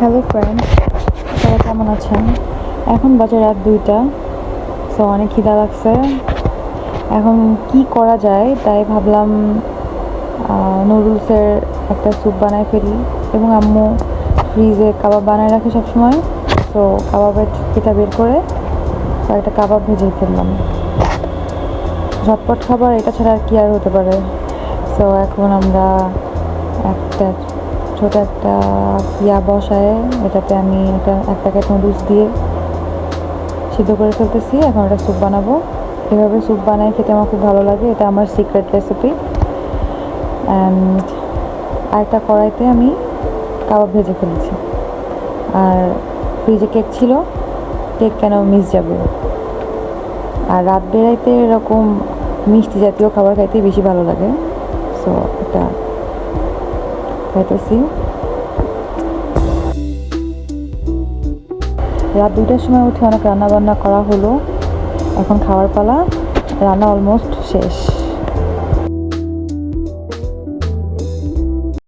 Hello friend সবাই কেমন আছেন? এখন বাজে রাত দুইটা সো অনেক খিদা লাগছে। এখন কি করা যায়, তাই ভাবলাম নুডলসের একটা স্যুপ বানায় ফেলি, এবং আম্মু ফ্রিজে কাবাব বানায় রাখে সবসময় তো কাবাবের এটা বের করে কয়েকটা কাবাব ভেজে ফেললাম। ঝটপট খাবার, এটা ছাড়া আর কি আর হতে পারে? সো এখন আমরা একটা ছোট একটা ইয়া বসায়, এটাতে আমি একটা এক প্যাকেট নুডলস দিয়ে সিদ্ধ করে ফেলতেছি। এখন একটা স্যুপ বানাবো। এভাবে স্যুপ বানাই খেতে আমার খুব ভালো লাগে, এটা আমার সিক্রেট রেসিপি অ্যান্ড আরেকটা কড়াইতে আমি কাবাব ভেজে ফেলেছি। আর ফ্রিজে কেক ছিল কেক কেন মিস যাবে? আর রাত বেড়াইতে এরকম মিষ্টি জাতীয় খাবার খাইতে বেশি ভালো লাগে। সো এটা খাইতেছি। রাত দুইটার সময় উঠে অনেক রান্নাবান্না করা হলো। এখন খাওয়ার পালা। রান্না অলমোস্ট শেষ।